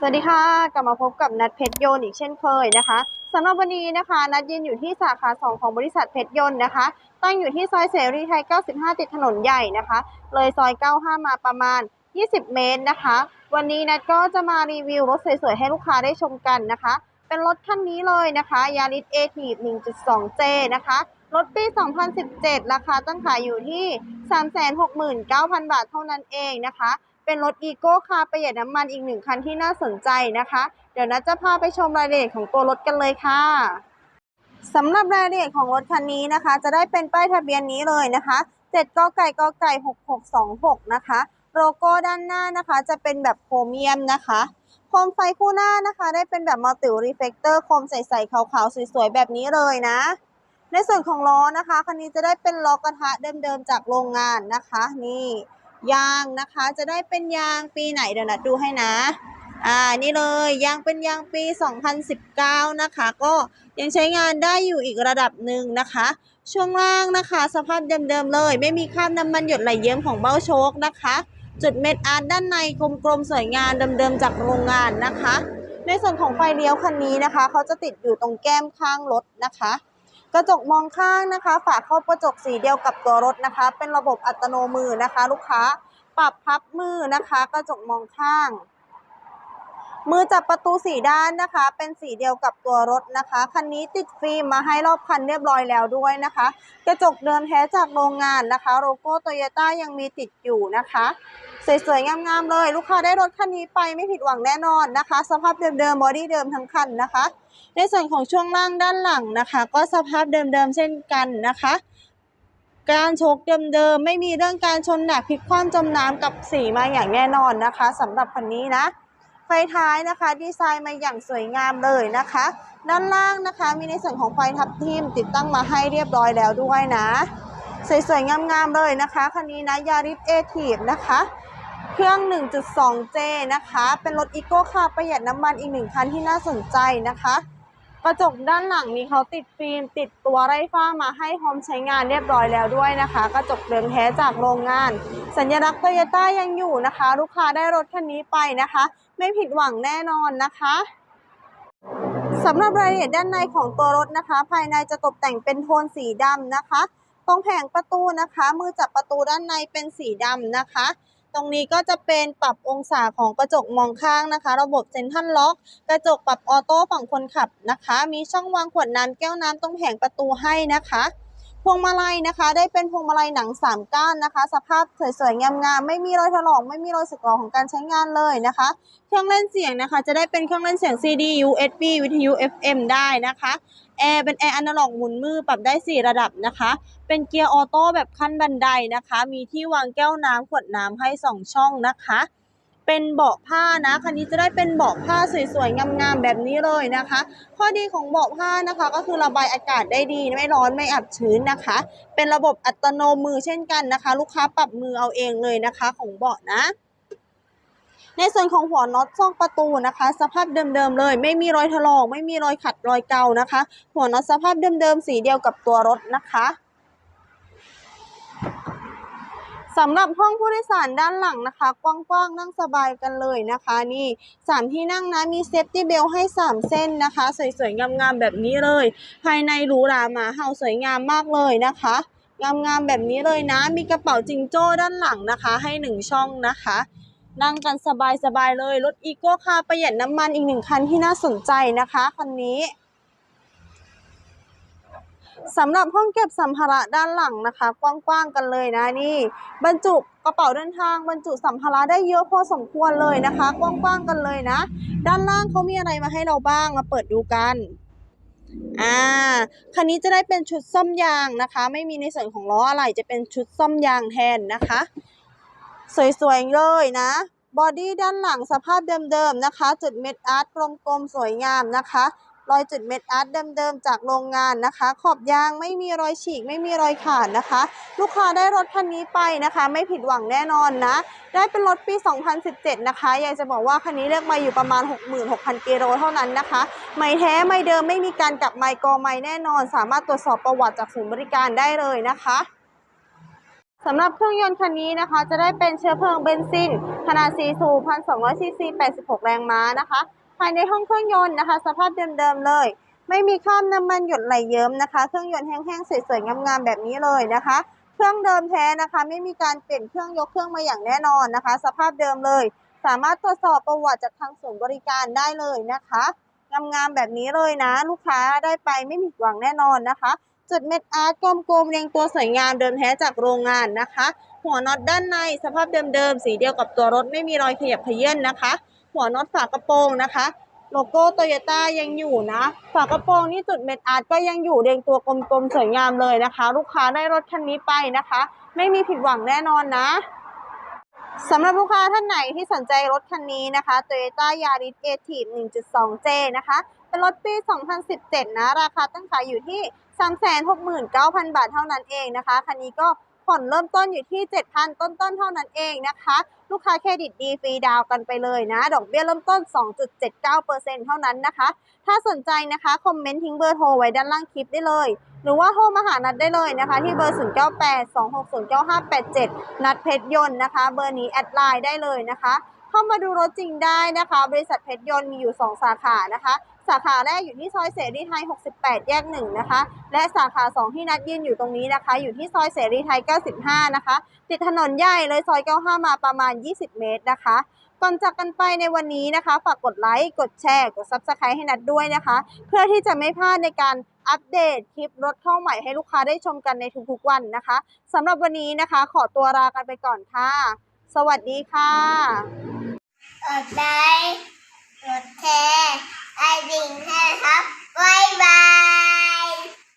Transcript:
สวัสดีค่ะ กลับมาพบกับนัดเพชรยนต์อีกเช่นเคยนะคะสำหรับวันนี้นะคะ นัดยืนอยู่ที่สาขา 2 ของบริษัทเพชรยนต์นะคะ ตั้งอยู่ที่ซอยเสรีไทย 95 ติดถนนใหญ่นะคะ เลยซอย 95 มาประมาณ 20 เมตรนะคะ วันนี้นัดก็จะมารีวิวรถสวยๆ ให้ลูกค้าได้ชมกันนะคะ เป็นรถคันนี้เลยนะคะยาริสเอทีฟ 1.2J นะคะ รถปี 2017 ราคาตั้งขายอยู่ที่ 369,000 บาทเท่านั้นเองนะคะ เป็นรถอีโก้คาร์ประหยัดน้ำมันอีกหนึ่งคันที่น่าสนใจนะคะ เดี๋ยวนัดจะพาไปชมรายละเอียดของตัวรถกันเลยค่ะสำหรับรายละเอียดของรถคันนี้นะคะ จะได้เป็นป้ายทะเบียนนี้เลยนะคะ7กไก่กไก่6626 นะคะ โลโก้ด้านหน้านะคะ จะเป็นแบบโครเมียมนะคะ โคมไฟคู่หน้านะคะ ได้เป็นแบบมัลติรีเฟกเตอร์โคมใสๆขาวๆ สวยๆ แบบนี้เลยนะ ในส่วนของล้อนะคะ คันนี้จะได้เป็นล้อกระทะเดิมๆ จากโรงงานนะคะ นี่ ยางนะคะ จะได้เป็นยางปีไหนเดี๋ยวนะดูให้นะ อ่านี่เลยยางเป็นยางปี 2019 นะคะ ก็ยังใช้งานได้อยู่อีกระดับหนึ่งนะคะ ช่วงล่างนะคะ สภาพเดิมๆเลย ไม่มีคราบน้ำมันหยดไหลเยิ้มของเบ้าโชคนะคะ จุดเม็ดอาร์ตด้านในกลมๆสวยงามเดิมๆจากโรงงานนะคะ ในส่วนของไฟเลี้ยวคันนี้นะคะเขาจะติดอยู่ตรงแก้มข้างรถนะคะ กระจกมองข้างนะคะ ฝาครอบกระจกสีเดียวกับตัวรถนะคะ เป็นระบบอัตโนมือนะคะ ลูกค้า ปรับพับมือนะคะ กระจกมองข้าง มือจับประตูสีด้านนะคะ เป็นสีเดียวกับตัวรถนะคะ คันนี้ติดฟิล์มมาให้รอบคันเรียบร้อยแล้วด้วยนะคะ กระจกเดิมแท้จากโรงงานนะคะ โลโก้โตโยต้ายังมีติดอยู่นะคะ สวยๆ งามๆเลย ลูกค้าได้รถคันนี้ไปไม่ผิดหวังแน่นอนนะคะ สภาพเดิมๆบอดี้เดิมทั้งคันนะคะ ในส่วนของช่วงล่างด้านหลังนะคะ ก็สภาพเดิมๆเช่นกันนะคะการชกเดิมๆไม่มีเรื่องการชนหนักพลิกคว่ำจมน้ำกับสีมาอย่างแน่นอนนะคะสำหรับคันนี้นะ ไฟท้ายนะคะดีไซน์มาอย่างสวยงามเลยนะคะ ด้านล่างนะคะมีในส่วนของไฟทับทิมติดตั้งมาให้เรียบร้อยแล้วด้วยนะ สวยๆงามๆเลยนะคะคันนี้นะยาริสเอทีฟนะคะ เครื่อง 1.2J นะคะ เป็นรถอีโก้คาร์ประหยัดน้ำมันอีกหนึ่งคันที่น่าสนใจนะคะกระจกด้านหลังมีเขาติดฟิล์มติดตัวไร้ฝ้ามาให้พร้อมใช้งานเรียบร้อยแล้วด้วยนะคะ กระจกเดิมแท้จากโรงงาน สัญลักษณ์โตโยต้ายังอยู่นะคะ ลูกค้าได้รถคันนี้ไปนะคะ ไม่ผิดหวังแน่นอนนะคะสำหรับรายละเอียดด้านในของตัวรถนะคะ ภายในจะตกแต่งเป็นโทนสีดำนะคะ ตรงแผงประตูนะคะ มือจับประตูด้านในเป็นสีดำนะคะ ตรงนี้ก็จะเป็นปรับองศาของกระจกมองข้างนะคะ ระบบเซ็นทรัลล็อก กระจกปรับออโต้ฝั่งคนขับนะคะ มีช่องวางขวดน้ำแก้วน้ำตรงแผงประตูให้นะคะ วงมาลัยนะคะ ได้เป็นพวงมาลัยหนังสามก้านนะคะ สภาพสวยๆงามๆไม่มีรอยถลอกไม่มีรอยสึกหรอของการใช้งานเลยนะคะ เครื่องเล่นเสียงนะคะ จะได้เป็นเครื่องเล่นเสียง CD USB วิทยุ FM ได้นะคะแอร์เป็นแอร์อนาล็อกหมุนมือปรับได้ 4 ระดับนะคะ เป็นเกียร์ออโต้แบบขั้นบันไดนะคะ มีที่วางแก้วน้ำขวดน้ำให้ 2 ช่องนะคะ เป็นเบาะผ้านะ คันนี้จะได้เป็นเบาะผ้าสวยๆงามๆแบบนี้เลยนะคะ ข้อดีของเบาะผ้านะคะ ก็คือระบายอากาศได้ดีไม่ร้อนไม่อับชื้นนะคะ เป็นระบบอัตโนมือเช่นกันนะคะ ลูกค้าปรับมือเอาเองเลยนะคะ ของเบาะนะในส่วนของหัวน็อตซอกประตูนะคะ สภาพเดิมๆเลย ไม่มีรอยถลอกไม่มีรอยขัดรอยเกานะคะ หัวน็อตสภาพเดิมๆสีเดียวกับตัวรถนะคะ สำหรับห้องผู้โดยสารด้านหลังนะคะ กว้างๆ นั่งสบายกันเลยนะคะ นี่สามที่นั่งนะมีเซฟตี้เบลให้สามเส้นนะคะ สวยๆ งามๆ แบบนี้เลย ภายในหรูหรามาเห่าสวยงามมากเลยนะคะงามๆแบบนี้เลยนะ มีกระเป๋าจิงโจ้ด้านหลังนะคะ ให้หนึ่งช่องนะคะ นั่งกันสบายๆเลยรถอีโก้คาประหยัดน้ำมันอีกหนึ่งคันที่น่าสนใจนะคะคันนี้ สำหรับห้องเก็บสัมภาระด้านหลังนะคะ กว้างๆกันเลยนะนี่ บรรจุกระเป๋าเดินทาง บรรจุสัมภาระได้เยอะพอสมควรเลยนะคะ กว้างๆกันเลยนะ ด้านล่างเขามีอะไรมาให้เราบ้างมาเปิดดูกันอ่าคันนี้จะได้เป็นชุดซ่อมยางนะคะ ไม่มีในส่วนของล้ออะไรจะเป็นชุดซ่อมยางแทนนะคะ สวยๆเลยนะบอดี้ด้านหลังสภาพเดิมๆนะคะ จุดเม็ดอาร์ตกลมๆสวยงามนะคะ รอยจุดเม็ดอาร์ตเดิมๆจากโรงงานนะคะ ขอบยางไม่มีรอยฉีก ไม่มีรอยขาดนะคะ ลูกค้าได้รถคันนี้ไปนะคะ ไม่ผิดหวังแน่นอนนะ ได้เป็นรถปี 2017 นะคะยากจะบอกว่าคันนี้เลือกมาอยู่ประมาณ 66,000กิโลเท่านั้นนะคะ ไม่แท้ไม่เดิมไม่มีการกลับไมค์กอไม้แน่นอน สามารถตรวจสอบประวัติจากศูนย์บริการได้เลยนะคะสำหรับเครื่องยนต์คันนี้นะคะ จะได้เป็นเชื้อเพลิงเบนซินขนาด4สูบ1,200ซีซี86 แรงม้านะคะ ภายในห้องเครื่องยนต์นะคะ สภาพเดิมๆเลย ไม่มีคราบน้ำมันหยดไหลเยิ้มนะคะ เครื่องยนต์แห้งๆสวยๆงามๆแบบนี้เลยนะคะ เครื่องเดิมแท้นะคะ ไม่มีการเปลี่ยนเครื่องยกเครื่องมาอย่างแน่นอนนะคะ สภาพเดิมเลย สามารถตรวจสอบประวัติจากทางศูนย์บริการได้เลยนะคะงามๆแบบนี้เลยนะ ลูกค้าได้ไปไม่มีหวังแน่นอนนะคะ จุดเม็ดอาร์ตกลมๆเรียงตัวสวยงามเดิมแท้จากโรงงานนะคะ หัวน็อตด้านในสภาพเดิมๆสีเดียวกับตัวรถไม่มีรอยขยับเขยื้อนนะคะ หัวน็อตฝากระโปรงนะคะ โลโก้โตโยต้ายังอยู่นะ ฝากระโปรงนี่จุดเม็ดอาร์ตก็ยังอยู่เรียงตัวกลมๆสวยงามเลยนะคะ ลูกค้าได้รถคันนี้ไปนะคะ ไม่มีผิดหวังแน่นอนนะสำหรับลูกค้าท่านไหนที่สนใจรถคันนี้นะคะ Toyota Yaris a t i v 1.2J นะคะ เป็นรถปี 2017 นะ ราคาตั้งขายอยู่ที่ 369,000 บาทเท่านั้นเองนะคะ คันนี้ก็ ผ่อนเริ่มต้นอยู่ที่ 7,000 ต้นๆ เท่านั้นเองนะคะ ลูกค้าเครดิตดีฟรีดาวน์กันไปเลยนะ ดอกเบี้ยเริ่มต้น 2.79%เท่านั้นนะคะ ถ้าสนใจนะคะ คอมเมนต์ทิ้งเบอร์โทรไว้ด้านล่างคลิปได้เลย หรือว่าโทรมาหานัดได้เลยนะคะ ที่เบอร์ 0982609587 นัดเพชรยนต์นะคะ เบอร์นี้แอดไลน์ได้เลยนะคะ เข้ามาดูรถจริงได้นะคะ บริษัทเพชรยนต์มีอยู่ 2 สาขานะคะ สาขาแรกอยู่ที่ซอยเสรีไทย 68 แยก 1 นะคะ และสาขา 2 ที่นัดยืนอยู่ตรงนี้นะคะ อยู่ที่ซอยเสรีไทย 95 นะคะ ติดถนนใหญ่เลยซอย 95 มาประมาณ 20 เมตรนะคะก่อนจากกันไปในวันนี้นะคะ ฝากกดไลค์ กดแชร์ กด Subscribe ให้นัดด้วยนะคะ เพื่อที่จะไม่พลาดในการอัปเดตคลิปรถเข้าใหม่ให้ลูกค้าได้ชมกันในทุกๆวันนะคะสำหรับวันนี้นะคะ ขอตัวลากันไปก่อนค่ะ สวัสดีค่ะ กดไลค์ กดแชร์ไอดิ่งให้ครับ บ๊ายบาย